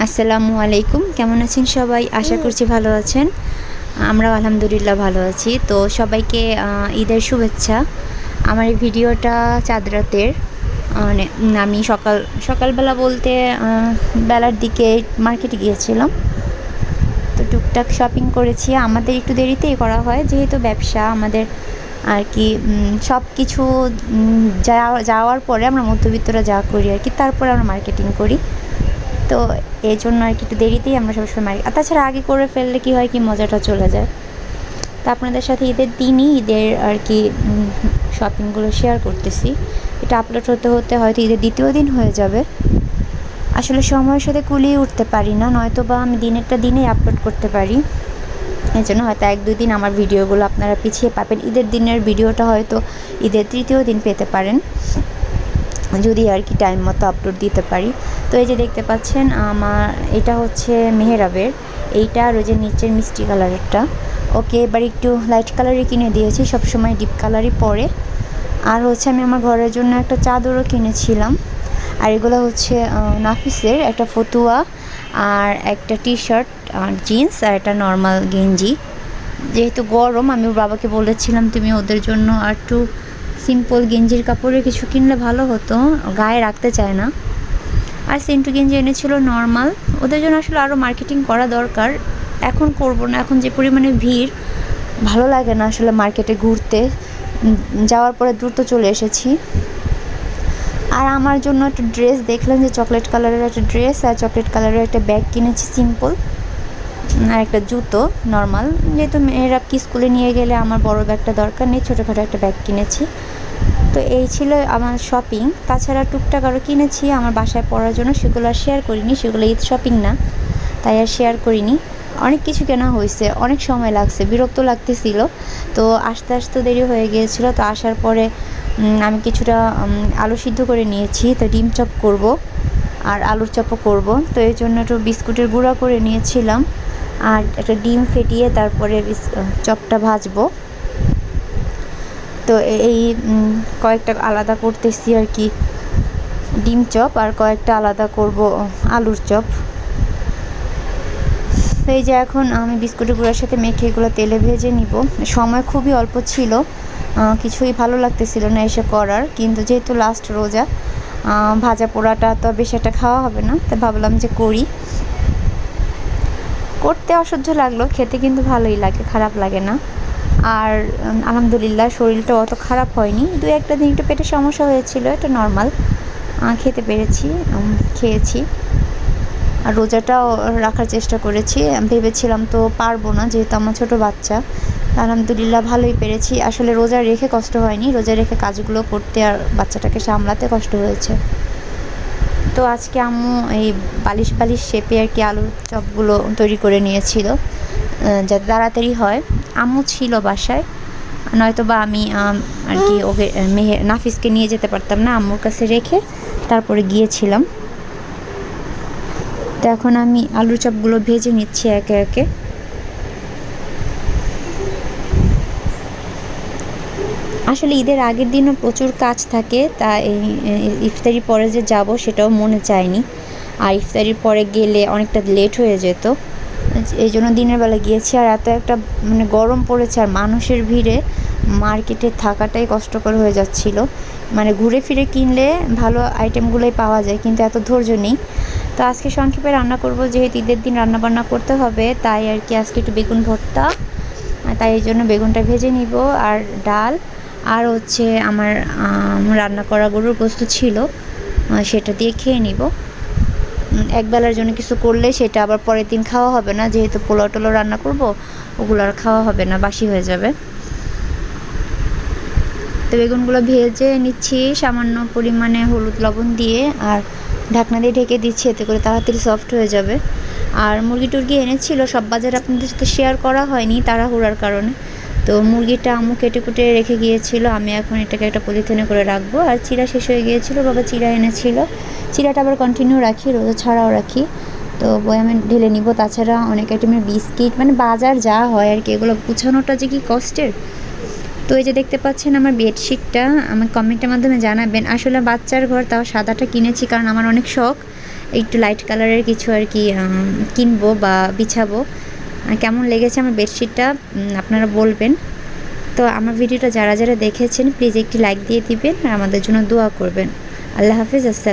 আসসালামু আলাইকুম। কেমন আছেন সবাই? আশা করছি ভালো আছেন। আমরা আলহামদুলিল্লাহ ভালো আছি। তো সবাইকে ঈদের শুভেচ্ছা। আমার এই ভিডিওটা চাঁদ রাতের। মানে আমি সকাল সকালবেলা বলতে বেলার দিকে মার্কেটে গিয়েছিলাম। তো টুকটাক শপিং করেছি। আমাদের একটু দেরিতেই করা হয় যেহেতু ব্যবসা। আমাদের আর কি সব কিছু যাওয়া- যাওয়ার পরে আমরা মধ্যবিত্তরা যা করি আর কি তারপরে আমরা মার্কেটিং করি। তো এই জন্য আর কি একটু দেরিতেই আমরা সবসময় মার্কেট আর তাছাড়া আগে করে ফেললে কি হয় কি মজাটা চলে যায়। তো আপনাদের সাথে ঈদের দিনই ঈদের আর কি শপিংগুলো শেয়ার করতেছি। এটা আপলোড হতে হতে হয়তো ঈদের দ্বিতীয় দিন হয়ে যাবে। আসলে সময়ের সাথে কুলিয়ে উঠতে পারি না নয়তো বা আমি দিনেরটা দিনেই আপলোড করতে পারি। এই জন্য হয়তো এক দুই দিন আমার ভিডিওগুলো আপনারা পিছিয়ে পাবেন। ঈদের দিনের ভিডিওটা হয়তো ঈদের তৃতীয় দিন পেতে পারেন। যদি আর কি টাইম মতো আপলোড দিতে পারি। তো এই যে দেখতে পাচ্ছেন, আমার এটা হচ্ছে মেহেরাবের। এইটা আর ওই যে নিচের মিষ্টি কালারেরটা। ওকে, এবার একটু লাইট কালারই কিনে দিয়েছি, সবসময় ডিপ কালারই পরে। আর হচ্ছে আমি আমার ঘরের জন্য একটা চাদরও কিনেছিলাম। আর এগুলো হচ্ছে নাফিসের একটা ফতুয়া আর একটা টি শার্ট আর জিন্স আর একটা নর্মাল গেঞ্জি। যেহেতু গরম, আমি বাবাকে বলেছিলাম, তুমি ওদের জন্য আর একটু সিম্পল গেঞ্জির কাপড়ের কিছু কিনলে ভালো হতো, গায়ে রাখতে চায় না। আর সেন্টু গেঞ্জি এনেছিল নর্মাল ওদের জন্য আসলে আরও মার্কেটিং করা দরকার। এখন করব না, এখন যে পরিমাণে ভিড়, ভালো লাগে না আসলে মার্কেটে ঘুরতে। যাওয়ার পরে দ্রুত চলে এসেছি। আর আমার জন্য একটা ড্রেস দেখলেন যে চকলেট কালারের একটা ড্রেস আর চকলেট কালারের একটা ব্যাগ কিনেছি সিম্পল আর একটা জুতো নর্মাল যেহেতু মেয়েরা কি স্কুলে নিয়ে গেলে আমার বড় ব্যাগটা দরকার নেই, ছোটোখাটো একটা ব্যাগ কিনেছি। তো এই ছিল আমার শপিং তাছাড়া টুকটাক আরও কিনেছি, আমার বাসায় পড়ার জন্য সেগুলো আর শেয়ার করিনি, সেগুলো ঈদ শপিং না, তাই আর শেয়ার করিনি। অনেক কিছু কেনা হয়েছে, অনেক সময় লাগছে, বিরক্ত লাগতেছিল। তো আস্তে আস্তে দেরি হয়ে গিয়েছিল, তো আসার পরে আমি কিছুটা আলু সিদ্ধ করে নিয়েছি, তো ডিম চপ করব আর আলুর চপও করব। তো এই জন্য একটু বিস্কুটের গুঁড়া করে নিয়েছিলাম। আর একটা ডিম ফেটিয়ে তারপরে চপটা ভাজবো। তো এই কয়েকটা আলাদা করতেছি আর কি। ডিম চপ আর কয়েকটা আলাদা করব, আলুর চপ। এই যে এখন আমি বিস্কুটের গুঁড়ার সাথে মেখে এগুলো তেলে ভেজে নিব। সময় খুবই অল্প ছিল। কিছুই ভালো লাগতেছিল না এসে করার। কিন্তু যেহেতু লাস্ট রোজা ভাজা পোড়াটা তো বেশি একটা খাওয়া হবে না। তাই ভাবলাম যে করি। করতে অসহ্য লাগল, খেতে কিন্তু ভালোই লাগে, খারাপ লাগে না। আর আলহামদুলিল্লাহ শরীরটা অত খারাপ হয়নি। দু একটা দিন একটু পেটে সমস্যা হয়েছিল, এটা নর্মাল খেতে পেরেছি খেয়েছি। আর রোজাটাও রাখার চেষ্টা করেছি, ভেবেছিলাম তো পারব না, যেহেতু আমার ছোটো বাচ্চা। আলহামদুলিল্লাহ ভালোই পেরেছি। আসলে রোজা রেখে কষ্ট হয়নি, রোজা রেখে কাজগুলো করতে আর বাচ্চাটাকে সামলাতে কষ্ট হয়েছে। তো আজকে আম্মু এই বালিশ বালিশ শেপে আর কি আলুর চপগুলো তৈরি করে নিয়েছিল যাতে তাড়াতাড়ি হয়। আম্মু ছিল বাসায়, নয়তো বা আমি আর কি ওকে মেহে, নাফিসকে নিয়ে যেতে পারতাম না আম্মুর কাছে রেখে, তারপরে গিয়েছিলাম। তো এখন আমি আলুর চপগুলো ভেজে নিচ্ছি একে একে। আসলে ঈদের আগের দিনও প্রচুর কাজ থাকে, তা ইফতারি পরে যে যাব সেটাও মনে চায়নি। আর ইফতারির পরে গেলে অনেকটা লেট হয়ে যেত। এই জন্য দিনের বেলা গিয়েছি আর এত একটা মানে গরম পড়েছে আর মানুষের ভিড়ে মার্কেটে থাকাটাই কষ্টকর হয়ে যাচ্ছিল। মানে ঘুরে ফিরে কিনলে ভালো আইটেমগুলোই পাওয়া যায়, কিন্তু এত ধৈর্য নেই। তো আজকে সংক্ষেপে রান্না করব, যেহেতু ঈদের দিন রান্না বান্না করতে হবে, তাই আর কি আজকে একটু বেগুন ভর্তা তাই এই জন্য বেগুনটা ভেজে নিব। আর ডাল আর হচ্ছে আমার রান্না করা গরুর গোস্ত ছিল সেটা দিয়ে খেয়ে নিব। একবেলার জন্য কিছু করলে সেটা আবার পরের দিন খাওয়া হবে না, যেহেতু পোলাও টোলাও রান্না করব, ওগুলো আর খাওয়া হবে না, বাসি হয়ে যাবে। তো বেগুনগুলো ভেজে নিচ্ছি, সামান্য পরিমাণে হলুদ লবণ দিয়ে, আর ঢাকনা দিয়ে ঢেকে দিচ্ছি, এতে করে তাড়াতাড়ি সফট হয়ে যাবে। আর মুরগি টুরগি এনেছিল, সব বাজার আপনাদের সাথে শেয়ার করা হয়নি, তাড়াহুড়ার কারণে। তো মুরগিটা আম্মু কেটে কুটে রেখে গিয়েছিল, আমি এখন এটাকে একটা পলিথিনে করে রাখব। আর চিরা শেষ হয়ে গিয়েছিল, বাবা চিরা এনেছিল। চিরাটা আবার কন্টিনিউ রাখি, রোজা ছাড়াও রাখি। তো বয়ামে ঢেলে নিব। তাছাড়া অনেক আইটেমের বিস্কিট মানে বাজার যা হয় আর কি, এগুলো গুছানোটা যে কি কষ্টের। তো এই যে দেখতে পাচ্ছেন আমার বেডশিটটা আমার কমেন্টের মাধ্যমে জানাবেন, আসলে বাচ্চার ঘর তাও সাদাটা কিনেছি কারণ আমার অনেক শখ। একটু লাইট কালারের কিছু আর কি কিনবো বা বিছাবো। কেমন লেগেছে আমার বেডশিটটা আপনারা বলবেন। তো আমার ভিডিওটা যারা যারা দেখেছেন প্লিজ একটি লাইক দিয়ে দিবেন আর আমাদের জন্য দোয়া করবেন। আল্লাহ হাফিজ, আসসালাম।